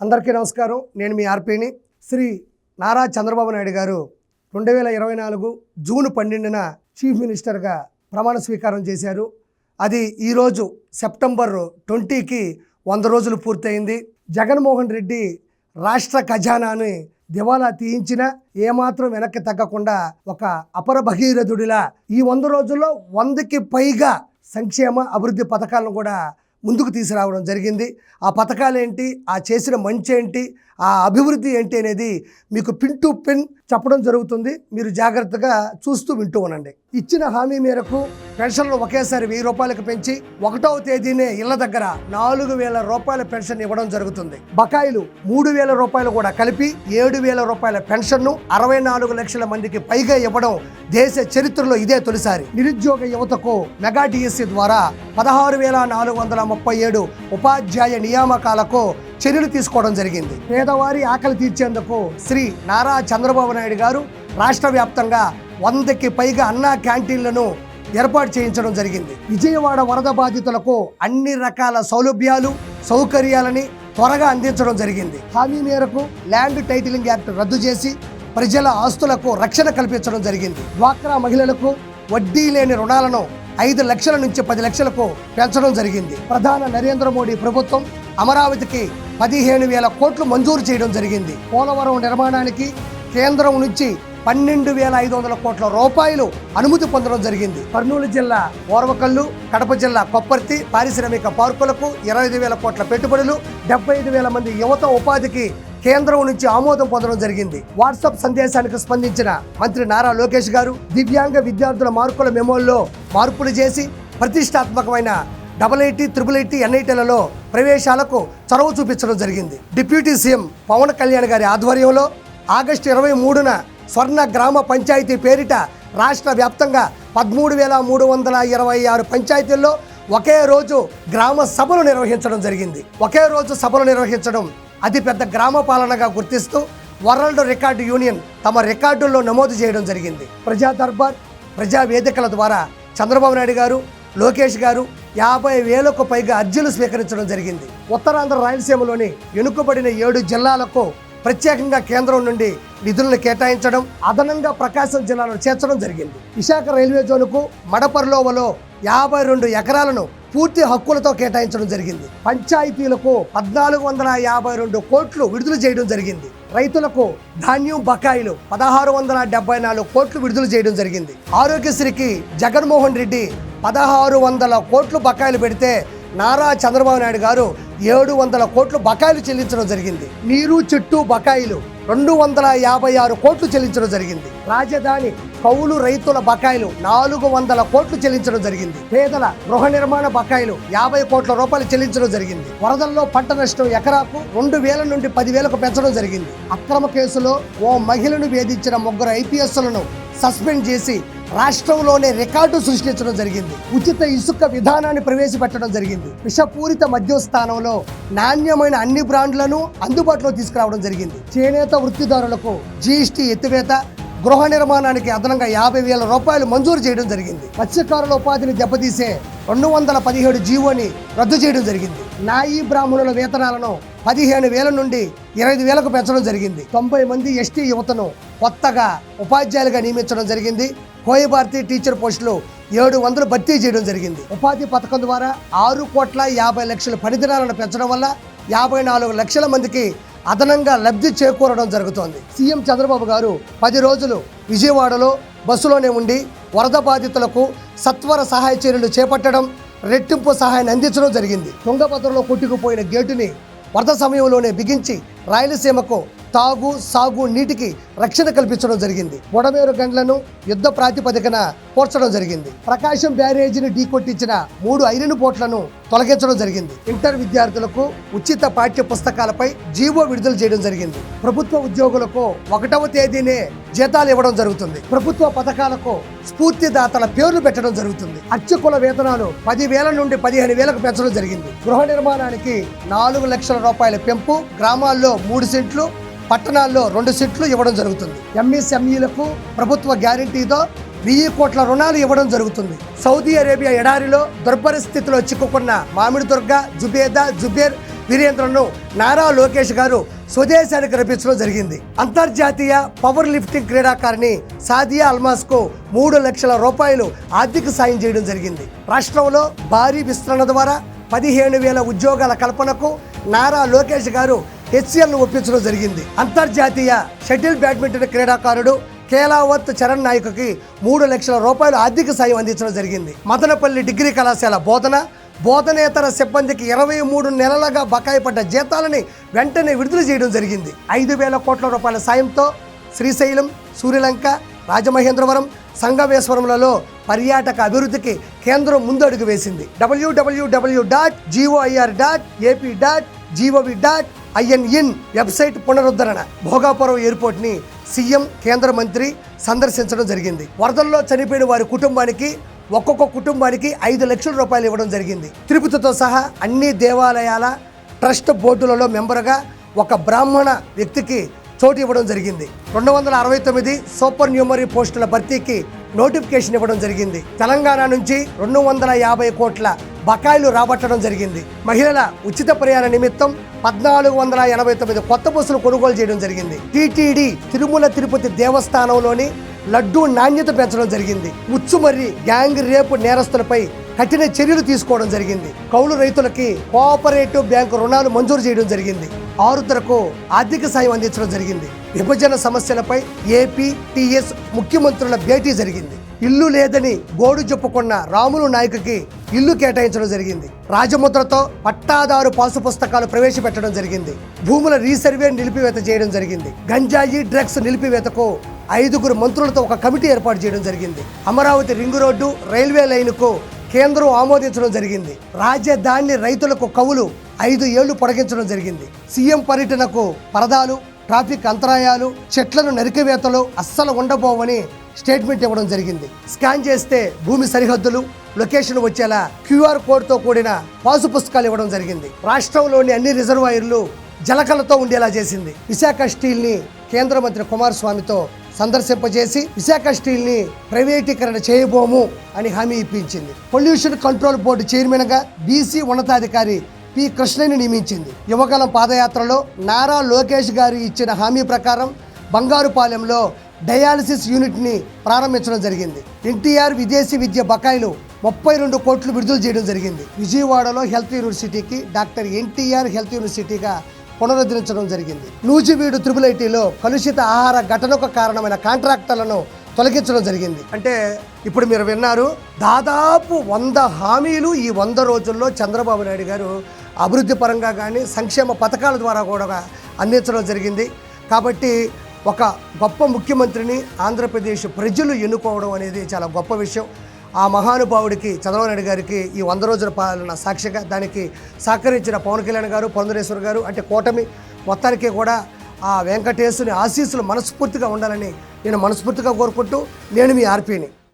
అందరికీ నమస్కారం. నేను మీ ఆర్పీని. శ్రీ నారా చంద్రబాబు నాయుడు గారు రెండు వేల ఇరవై నాలుగు జూన్ పన్నెండున చీఫ్ మినిస్టర్గా ప్రమాణ స్వీకారం చేశారు. అది ఈరోజు సెప్టెంబర్ ట్వంటీకి వంద రోజులు పూర్తయింది. జగన్మోహన్ రెడ్డి రాష్ట్ర ఖజానాని దివాలా తీయించిన ఏమాత్రం వెనక్కి తగ్గకుండా ఒక అపర భగీరథుడిలా ఈ వంద రోజుల్లో వందకి పైగా సంక్షేమ అభివృద్ధి పథకాలను కూడా ముందుకు తీసుకురావడం జరిగింది. ఆ పథకాలు ఏంటి ఆ చేసిన మంచి ఏంటి ఆ అభివృద్ధి ఏంటి అనేది మీకు పిన్ టు పిన్ చెప్పడం జరుగుతుంది. మీరు జాగ్రత్తగా చూస్తూ వింటూ ఉండండి. ఇచ్చిన హామీ మేరకు పెన్షన్లు ఒకేసారి వెయ్యి రూపాయలకు పెంచి ఒకటవ తేదీనే ఇళ్ళ దగ్గర నాలుగు వేల రూపాయల పెన్షన్ ఇవ్వడం జరుగుతుంది. బకాయిలు మూడు వేల రూపాయలు కూడా కలిపి ఏడు వేల రూపాయల పెన్షన్ను అరవై నాలుగు లక్షల మందికి పైగా ఇవ్వడం దేశ చరిత్రలో ఇదే తొలిసారి. నిరుద్యోగ యువతకు మెగా డిఎస్సి ద్వారా పదహారు వేల నాలుగు వందల ముప్పై ఏడు ఉపాధ్యాయ నియామకాలకు చర్యలు తీసుకోవడం జరిగింది. పేదవారి ఆకలి తీర్చేందుకు శ్రీ నారా చంద్రబాబు నాయుడు గారు రాష్ట్ర వ్యాప్తంగా వందకి పైగా అన్నా క్యాంటీన్లను ఏర్పాటు చేయించడం జరిగింది. విజయవాడ వరద బాధితులకు అన్ని రకాల సౌలభ్యాలు సౌకర్యాలని త్వరగా అందించడం జరిగింది. హామీ మేరకు ల్యాండ్ టైటిలింగ్ యాక్ట్ రద్దు చేసి ప్రజల ఆస్తులకు రక్షణ కల్పించడం జరిగింది. డ్వాక్రా మహిళలకు వడ్డీ లేని రుణాలను ఐదు లక్షల నుంచి పది లక్షలకు పెంచడం జరిగింది. ప్రధాన నరేంద్ర మోడీ ప్రభుత్వం అమరావతికి పదిహేను వేల కోట్లు మంజూరు చేయడం జరిగింది. పోలవరం నిర్మాణానికి కేంద్రం నుంచి పన్నెండు వేల ఐదు వందల కోట్ల రూపాయలు అనుమతి పొందడం జరిగింది. కర్నూలు జిల్లా ఓర్వకల్లు కడప జిల్లా కొప్పర్తి పారిశ్రామిక పార్కులకు ఇరవై ఐదు వేల కోట్ల పెట్టుబడులు డెబ్బై ఐదు వేల మంది యువత ఉపాధికి కేంద్రం నుంచి ఆమోదం పొందడం జరిగింది. వాట్సాప్ సందేశానికి స్పందించిన మంత్రి నారా లోకేష్ గారు దివ్యాంగ విద్యార్థుల మార్కుల మెమోల్లో మార్పులు చేసి ప్రతిష్టాత్మకమైన డబల్ ఐటీ త్రిబుల్ ఐటీ ఎన్ఐటీలలో ప్రవేశాలకు చొరవ చూపించడం జరిగింది. డిప్యూటీ సీఎం పవన్ కళ్యాణ్ గారి ఆధ్వర్యంలో ఆగస్టు ఇరవై మూడున స్వర్ణ గ్రామ పంచాయతీ పేరిట రాష్ట్ర వ్యాప్తంగా పదమూడు వేల మూడు వందల ఇరవై ఆరు పంచాయతీల్లో ఒకే రోజు గ్రామ సభలు నిర్వహించడం జరిగింది. ఒకే రోజు సభలు నిర్వహించడం అతిపెద్ద గ్రామ పాలనగా గుర్తిస్తూ వరల్డ్ రికార్డు యూనియన్ తమ రికార్డుల్లో నమోదు చేయడం జరిగింది. ప్రజా దర్బార్ ప్రజా వేదికల ద్వారా చంద్రబాబు నాయుడు గారు లోకేష్ గారు యాభై వేలకు పైగా అర్జీలు స్వీకరించడం జరిగింది. ఉత్తరాంధ్ర రాయలసీమలోని వెనుకబడిన ఏడు జిల్లాలకు ప్రత్యేకంగా కేంద్రం నుండి నిధులను కేటాయించడం అదనంగా ప్రకాశం జిల్లాలో చేర్చడం జరిగింది. విశాఖ రైల్వే జోన్కు మడపర్లోవలో యాభై రెండు ఎకరాలను పూర్తి హక్కులతో కేటాయించడం జరిగింది. పంచాయతీలకు పద్నాలుగు వందల యాభై రెండు కోట్లు విడుదల చేయడం జరిగింది. రైతులకు ధాన్యం బకాయిలు పదహారు వందల డెబ్బై నాలుగు కోట్లు విడుదల చేయడం జరిగింది. ఆరోగ్యశ్రీకి జగన్మోహన్ రెడ్డి పదహారు వందల కోట్లు బకాయిలు పెడితే నారా చంద్రబాబు నాయుడు గారు ఏడు వందల కోట్లు బకాయిలు చెల్లించడం జరిగింది. నీరు చెట్టు బకాయిలు రెండు వందల యాభై ఆరు కోట్లు చెల్లించడం జరిగింది. రాజధాని కౌలు రైతుల బకాయిలు నాలుగు వందల కోట్లు చెల్లించడం జరిగింది. పేదల గృహ నిర్మాణ బకాయిలు యాభై కోట్ల రూపాయలు చెల్లించడం జరిగింది. వరదల్లో పంట నష్టం ఎకరాకు రెండు వేల నుండి పదివేలకు పెంచడం జరిగింది. అక్రమ కేసులో ఓ మహిళను వేధించిన ముగ్గురు ఐపీఎస్లను సస్పెండ్ చేసి రాష్ట్రంలోనే రికార్డు సృష్టించడం జరిగింది. ఉచిత ఇసుక విధానాన్ని ప్రవేశపెట్టడం జరిగింది. విషపూరిత మద్యం స్థానంలో నాణ్యమైన అన్ని బ్రాండ్లను అందుబాటులో తీసుకురావడం జరిగింది. చేనేత వృత్తిదారులకు జీఎస్టీ ఎత్తివేత గృహ నిర్మాణానికి అదనంగా యాభై వేల రూపాయలు మంజూరు చేయడం జరిగింది. మత్స్యకారుల ఉపాధిని దెబ్బతీసే రెండు వందల పదిహేడు జీవోని రద్దు చేయడం జరిగింది. నాయి బ్రాహ్మణుల వేతనాలను పదిహేను వేల నుండి ఇరవై వేలకు పెంచడం జరిగింది. తొంభై మంది ఎస్టీ యువతను కొత్తగా ఉపాధ్యాయులుగా నియమించడం జరిగింది. కోయభారతి టీచర్ పోస్టులు ఏడు వందలు భర్తీ చేయడం జరిగింది. ఉపాధి పథకం ద్వారా ఆరు కోట్ల యాభై లక్షల పనిదినాలను పెంచడం వల్ల యాభై నాలుగు లక్షల మందికి అదనంగా లబ్ధి చేకూరడం జరుగుతోంది. సీఎం చంద్రబాబు గారు పది రోజులు విజయవాడలో బస్సులోనే ఉండి వరద బాధితులకు సత్వర సహాయ చర్యలు చేపట్టడం రెట్టింపు సహాయాన్ని అందించడం జరిగింది. తుంగభద్రలో కొట్టుకుపోయిన గేటుని వరద సమయంలోనే బిగించి రాయలసీమకు తాగు సాగు నీటికి రక్షణ కల్పించడం జరిగింది. బుడమేరు గండ్లను యుద్ధ ప్రాతిపదికన పోర్చడం జరిగింది. ప్రకాశం బ్యారేజీని ఢీకొట్టించిన మూడు ఐరన్ బోట్లను తొలగించడం జరిగింది. ఇంటర్ విద్యార్థులకు ఉచిత పాఠ్య పుస్తకాలపై జీవో విడుదల చేయడం జరిగింది. ప్రభుత్వ ఉద్యోగులకు ఒకటవ తేదీనే జీతాలు ఇవ్వడం జరుగుతుంది. ప్రభుత్వ పథకాలకు స్ఫూర్తిదాతల పేర్లు పెట్టడం జరుగుతుంది. అర్చకుల వేతనాలు పదివేల నుండి పదిహేను వేలకు పెంచడం జరిగింది. గృహ నిర్మాణానికి నాలుగు లక్షల రూపాయల పెంపు గ్రామాల్లో మూడు సెంట్లు పట్టణాల్లో రెండు సెట్లు ఇవ్వడం జరుగుతుంది. ఎంఎస్ఎంఈలకు ప్రభుత్వ గ్యారంటీతో వెయ్యి కోట్ల రుణాలు ఇవ్వడం జరుగుతుంది. సౌదీ అరేబియా ఎడారిలో దుర్పరిస్థితిలో చిక్కుకున్న మామిడి దుర్గ జుబేదా జుబేర్ వీరేంద్రను నారా లోకేష్ గారు స్వదేశానికి రప్పించడం జరిగింది. అంతర్జాతీయ పవర్ లిఫ్టింగ్ క్రీడాకారిణి సాదియా అల్మాస్కు మూడు లక్షల రూపాయలు ఆర్థిక సాయం చేయడం జరిగింది. రాష్ట్రంలో భారీ విస్తరణ ద్వారా పదిహేను వేల ఉద్యోగాల కల్పనకు నారా లోకేష్ గారు హెచ్సిఎల్ను ఒప్పించడం జరిగింది. అంతర్జాతీయ షటిల్ బ్యాడ్మింటన్ క్రీడాకారుడు కేలావత్ చరణ్ నాయకుకి మూడు లక్షల రూపాయలు ఆర్థిక సాయం అందించడం జరిగింది. మదనపల్లి డిగ్రీ కళాశాల బోధన బోధనేతర సిబ్బందికి ఇరవై మూడు నెలలుగా బకాయి పడ్డ జీతాలని వెంటనే విడుదల చేయడం జరిగింది. ఐదు వేల కోట్ల రూపాయల సాయంతో శ్రీశైలం సూర్యలంక రాజమహేంద్రవరం సంగమేశ్వరంలలో పర్యాటక అభివృద్ధికి కేంద్రం ముందడుగు వేసింది. డబ్ల్యూడబ్ల్యూడబ్ల్యూ dot GOIR dot AP dot GOV dot ఐఎన్ఇన్ website పునరుద్ధరణ భోగాపురం ఎయిర్పోర్ట్ని సీఎం కేంద్ర మంత్రి సందర్శించడం జరిగింది. వరదల్లో చనిపోయిన వారి కుటుంబానికి ఒక్కొక్క కుటుంబానికి ఐదు లక్షల రూపాయలు ఇవ్వడం జరిగింది. తిరుపతితో సహా అన్ని దేవాలయాల ట్రస్ట్ బోర్డులలో మెంబర్గా ఒక బ్రాహ్మణ వ్యక్తికి చోటు ఇవ్వడం జరిగింది. రెండు వందల అరవై తొమ్మిది సూపర్ న్యూమరీ పోస్టుల భర్తీకి నోటిఫికేషన్ ఇవ్వడం జరిగింది. తెలంగాణ నుంచి రెండు వందల యాభై కోట్ల బకాయిలు రాబట్టడం జరిగింది. మహిళల ఉచిత ప్రయాణ నిమిత్తం పద్నాలుగు వందల ఎనభై తొమ్మిది కొత్త బస్సులు కొనుగోలు చేయడం జరిగింది. టీటీడీ తిరుమల తిరుపతి దేవస్థానంలోని లడ్డూ నాణ్యత పెంచడం జరిగింది. ఉచ్చుమర్రి గ్యాంగ్ రేపు నేరస్తులపై కఠిన చర్యలు తీసుకోవడం జరిగింది. కౌలు రైతులకి కోఆపరేటివ్ బ్యాంకు రుణాలు మంజూరు చేయడం జరిగింది. ఆరుతరకు ఆర్థిక సాయం అందించడం జరిగింది. విభజన సమస్యలపై ఏపీ టీఎస్ ముఖ్యమంత్రుల భేటీ జరిగింది. ఇల్లు లేదని గోడు చెప్పుకున్న రాములు నాయకుకి ఇల్లు కేటాయించడం జరిగింది. రాజముద్రతో పట్టాదారు పాసు పుస్తకాలు ప్రవేశపెట్టడం జరిగింది. భూముల రీసర్వే నిలిపివేత చేయడం జరిగింది. గంజాయి డ్రగ్స్ నిలిపివేతకు ఐదుగురు మంత్రులతో ఒక కమిటీ ఏర్పాటు చేయడం జరిగింది. అమరావతి రింగు రోడ్డు రైల్వే లైన్కు కేంద్రం ఆమోదించడం జరిగింది. రాజధాని రైతులకు కవులు ఐదు ఏళ్ళు పొడిగించడం జరిగింది. సీఎం పర్యటనకు పరదాలు ట్రాఫిక్ అంతరాయాలు చెట్లను నరికివేతలు అస్సలు ఉండబోవని స్టేట్మెంట్ ఇవ్వడం జరిగింది. స్కాన్ చేస్తే భూమి సరిహద్దులు లొకేషన్ వచ్చేలా క్యూఆర్ కోడ్తో కూడిన పాసు పుస్తకాలు ఇవ్వడం జరిగింది. రాష్ట్రంలోని అన్ని రిజర్వాయర్లు జలకలతో ఉండేలా చేసింది. విశాఖ స్టీల్ని కేంద్ర మంత్రి కుమారస్వామితో సందర్శింపజేసి విశాఖ స్టీల్ని ప్రైవేటీకరణ చేయబోము అని హామీ ఇప్పించింది. పొల్యూషన్ కంట్రోల్ బోర్డు చైర్మన్గా బీసీ ఉన్నతాధికారి పి. కృష్ణని నియమించింది. యువగలం పాదయాత్రలో నారా లోకేష్ గారు ఇచ్చిన హామీ ప్రకారం బంగారుపాలెంలో డయాలసిస్ యూనిట్ని ప్రారంభించడం జరిగింది. ఎన్టీఆర్ విదేశీ విద్య బకాయిలు ముప్పై రెండు కోట్లు విడుదల చేయడం జరిగింది. విజయవాడలో హెల్త్ యూనివర్సిటీకి డాక్టర్ ఎన్టీఆర్ హెల్త్ యూనివర్సిటీగా పునరుద్ధరించడం జరిగింది. నూజివీడు త్రిబుల్ ఐటీలో కలుషిత ఆహార ఘటనకు కారణమైన కాంట్రాక్టర్లను తొలగించడం జరిగింది. అంటే ఇప్పుడు మీరు విన్నారు దాదాపు వంద హామీలు ఈ వంద రోజుల్లో చంద్రబాబు నాయుడు గారు అభివృద్ధి పరంగా కానీ సంక్షేమ పథకాల ద్వారా కూడా అందించడం జరిగింది. కాబట్టి ఒక గొప్ప ముఖ్యమంత్రిని ఆంధ్రప్రదేశ్ ప్రజలు ఎన్నుకోవడం అనేది చాలా గొప్ప విషయం. ఆ మహానుభావుడికి చంద్రబాబు నాయుడు గారికి ఈ వంద రోజుల పాలన సాక్షిగా దానికి సహకరించిన పవన్ కళ్యాణ్ గారు పొందరేశ్వర్ గారు అంటే కూటమి మొత్తానికి కూడా ఆ వెంకటేశుని ఆశీస్సులు మనస్ఫూర్తిగా ఉండాలని నేను మనస్ఫూర్తిగా కోరుకుంటూ నేను మీ ఆర్పీని.